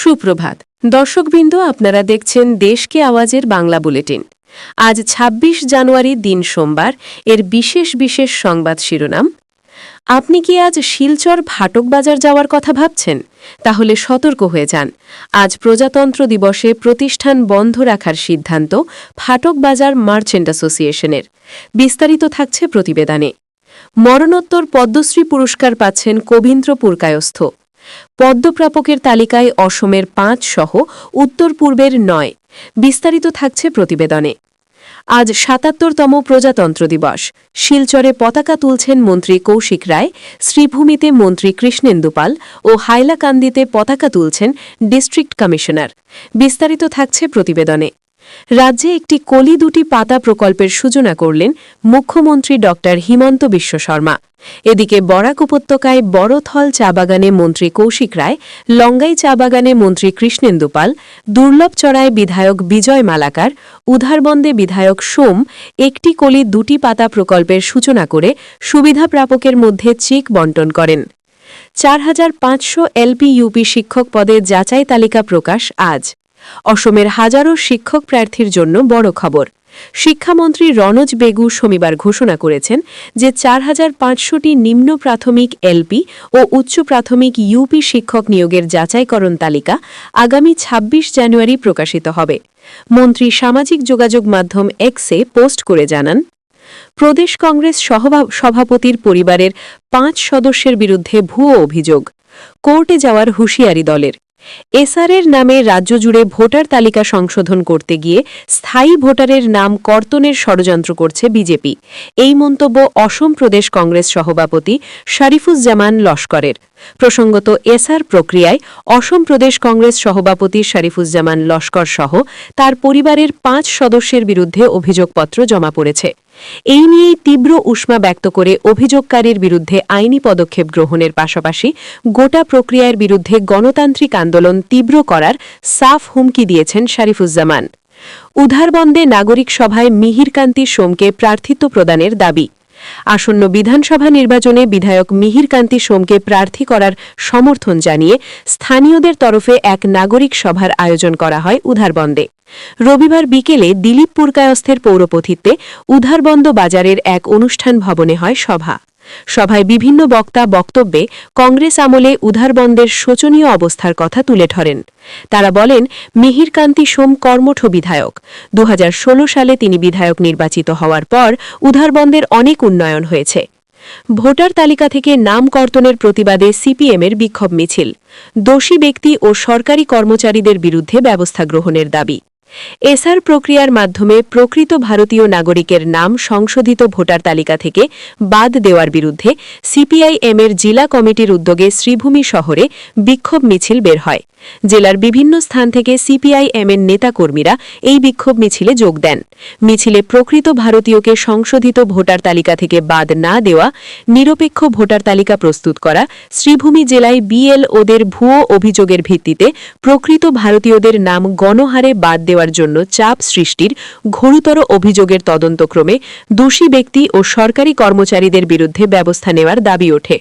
সুপ্রভাত। দর্শকবৃন্দ, আপনারা দেখছেন দেশকে আওয়াজের বাংলা বুলেটিন। আজ ২৬ জানুয়ারি দিন সোমবার, এর বিশেষ বিশেষ সংবাদ শিরোনাম। আপনি কি আজ শিলচর ফাটক বাজার যাওয়ার কথা ভাবছেন? তাহলে সতর্ক হয়ে যান। আজ প্রজাতন্ত্র দিবসে প্রতিষ্ঠান বন্ধ রাখার সিদ্ধান্ত ফাটক বাজার মার্চেন্ট অ্যাসোসিয়েশনের। বিস্তারিত থাকছে প্রতিবেদনে। মরণোত্তর পদ্মশ্রী পুরস্কার পাচ্ছেন কবীন্দ্র পুরকায়স্থ পদ্মপ্রাপকের তালিকায় অসমের পাঁচ সহ উত্তর পূর্বের নয়। বিস্তারিত থাকছে প্রতিবেদনে। আজ সাতাত্তরতম প্রজাতন্ত্র দিবস। শিলচরে পতাকা তুলছেন মন্ত্রী কৌশিক রায়, শ্রীভূমিতে মন্ত্রী কৃষ্ণেন্দু পাল ও হাইলাকান্দিতে পতাকা তুলছেন ডিস্ট্রিক্ট কমিশনার। বিস্তারিত থাকছে প্রতিবেদনে। রাজ্যে একটি কলি দুটি পাতা প্রকল্পের সূচনা করলেন মুখ্যমন্ত্রী ড হিমন্ত বিশ্ব শর্মা। এদিকে বরাক উপত্যকায় বড়থল চা বাগানে মন্ত্রী কৌশিক রায়, লঙ্গাই চা বাগানে মন্ত্রী কৃষ্ণেন্দু পাল দুর্লভচড়ায় বিধায়ক বিজয় মালাকার, উধারবন্দে বিধায়ক সোম একটি কলি দুটি পাতা প্রকল্পের সূচনা করে সুবিধা প্রাপকের মধ্যে চেক বন্টন করেন। চার হাজার পাঁচশো এলপি ইউপি শিক্ষক পদে যাচাই তালিকা প্রকাশ আজ। অসমের হাজারো শিক্ষক প্রার্থীর জন্য বড় খবর। শিক্ষামন্ত্রী রনজ বেগু শনিবার ঘোষণা করেছেন যে চার হাজার পাঁচশোটি নিম্ন প্রাথমিক এলপি ও উচ্চ প্রাথমিক ইউপি শিক্ষক নিয়োগের যাচাইকরণ তালিকা আগামী ২৬ জানুয়ারি প্রকাশিত হবে। মন্ত্রী সামাজিক যোগাযোগ মাধ্যম এক্সে পোস্ট করে জানান, প্রদেশ কংগ্রেস সভাপতির পরিবারের পাঁচ সদস্যের বিরুদ্ধে ভুয়ো অভিযোগ। কোর্টে যাওয়ার হুঁশিয়ারি দলের। এসআরের নামে রাজ্য জুড়ে ভোটার তালিকা সংশোধন করতে গিয়ে স্থায়ী ভোটারের নাম কর্তনের ষড়যন্ত্র করছে বিজেপি। এই মন্তব্য অসম প্রদেশ কংগ্রেস সভাপতি শরীফুজ্জামান লস্করের। প্রসঙ্গত এসআর প্রক্রিয়ায় অসম প্রদেশ কংগ্রেস সভাপতি শরীফুজ্জামান লস্কর সহ তার পরিবারের পাঁচ সদস্যের বিরুদ্ধে অভিযোগপত্র জমা পড়েছে। এই নিয়েই তীব্র উষ্মা ব্যক্ত করে অভিযোগকারীর বিরুদ্ধে আইনি পদক্ষেপ গ্রহণের পাশাপাশি গোটা প্রক্রিয়ার বিরুদ্ধে গণতান্ত্রিক আন্দোলন তীব্র করার সাফ হুমকি দিয়েছেন শারিফুজ্জামান। উধারবন্দে নাগরিক সভায় মিহিরকান্তি সোমকে প্রার্থিত্ব প্রদানের দাবি। আসন্ন বিধানসভা নির্বাচনে বিধায়ক মিহিরকান্তি সোমকে প্রার্থী করার সমর্থন জানিয়ে স্থানীয়দের তরফে এক নাগরিক সভার আয়োজন করা হয় উধারবন্দে। রবিবার বিকেলে দিলীপ পুরকায়স্থের পৌরপথিত্বে উধারবন্দ বাজারের এক অনুষ্ঠান ভবনে হয় সভা। সভায় বিভিন্ন বক্তা বক্তব্যে কংগ্রেস আমলে উধারবন্দের শোচনীয় অবস্থার কথা তুলে ধরেন। তারা বলেন, মিহিরকান্তি সোম কর্মঠ বিধায়ক। দু হাজার ষোলো সালে তিনি বিধায়ক নির্বাচিত হওয়ার পর উধারবন্দের অনেক উন্নয়ন হয়েছে। ভোটার তালিকা থেকে নাম কর্তনের প্রতিবাদে সিপিএমের বিক্ষোভ মিছিল। দোষী ব্যক্তি ও সরকারি কর্মচারীদের বিরুদ্ধে ব্যবস্থা গ্রহণের দাবি। এসআর প্রক্রিয়ার মাধ্যমে প্রকৃত ভারতীয় নাগরিকের নাম সংশোধিত ভোটার তালিকা থেকে বাদ দেওয়ার বিরুদ্ধে সিপিআইএমের জেলা কমিটির উদ্যোগে শ্রীভূমি শহরে বিক্ষোভ মিছিল বের হয়। জেলার বিভিন্ন স্থান থেকে সিপিআইএমের নেতাকর্মীরা এই বিক্ষোভ মিছিলে যোগ দেন। মিছিলে প্রকৃত ভারতীয়কে সংশোধিত ভোটার তালিকা থেকে বাদ না দেওয়া, নিরপেক্ষ ভোটার তালিকা প্রস্তুত করা, শ্রীভূমি জেলায় বিএলওদের ভুয়ো অভিযোগের ভিত্তিতে প্রকৃত ভারতীয়দের নাম গণহারে বাদ দেওয়ার জন্য চাপ সৃষ্টির ঘোরতর অভিযোগের তদন্তক্রমে দোষী ব্যক্তি ও সরকারি কর্মচারীদের বিরুদ্ধে ব্যবস্থা নেওয়ার দাবি ওঠে।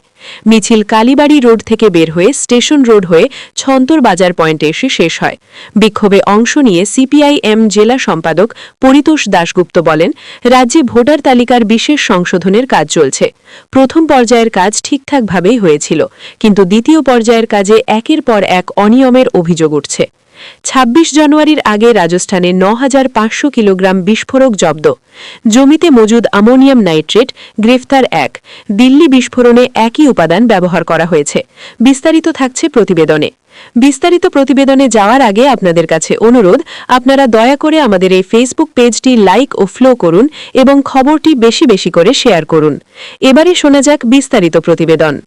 মিছিল কালীবাড়ি রোড থেকে বের হয়ে স্টেশন রোড হয়ে ছন্তর বাজার পয়েন্টে এসে শেষ হয়। বিক্ষোভে অংশ নিয়ে সিপিআইএম জেলা সম্পাদক পরিতোষ দাশগুপ্ত বলেন, রাজ্যে ভোটার তালিকার বিশেষ সংশোধনের কাজ চলছে। প্রথম পর্যায়ের কাজ ঠিকঠাকভাবেই হয়েছিল, কিন্তু দ্বিতীয় পর্যায়ের কাজে একের পর এক অনিয়মের অভিযোগ উঠছে। ২৬ জানুয়ারির আগে রাজস্থানে ন হাজার পাঁচশো কিলোগ্রাম বিস্ফোরক জব্দ। জমিতে মজুদ অ্যামোনিয়াম নাইট্রেট, গ্রেফতার এক। দিল্লি বিস্ফোরণে একই উপাদান ব্যবহার করা হয়েছে। বিস্তারিত থাকছে প্রতিবেদনে। বিস্তারিত প্রতিবেদনে যাওয়ার আগে আপনাদের কাছে অনুরোধ, আপনারা দয়া করে আমাদের এই ফেসবুক পেজটি লাইক ও ফ্লো করুন এবং খবরটি বেশি বেশি করে শেয়ার করুন। এবারে শোনা যাক বিস্তারিত প্রতিবেদন।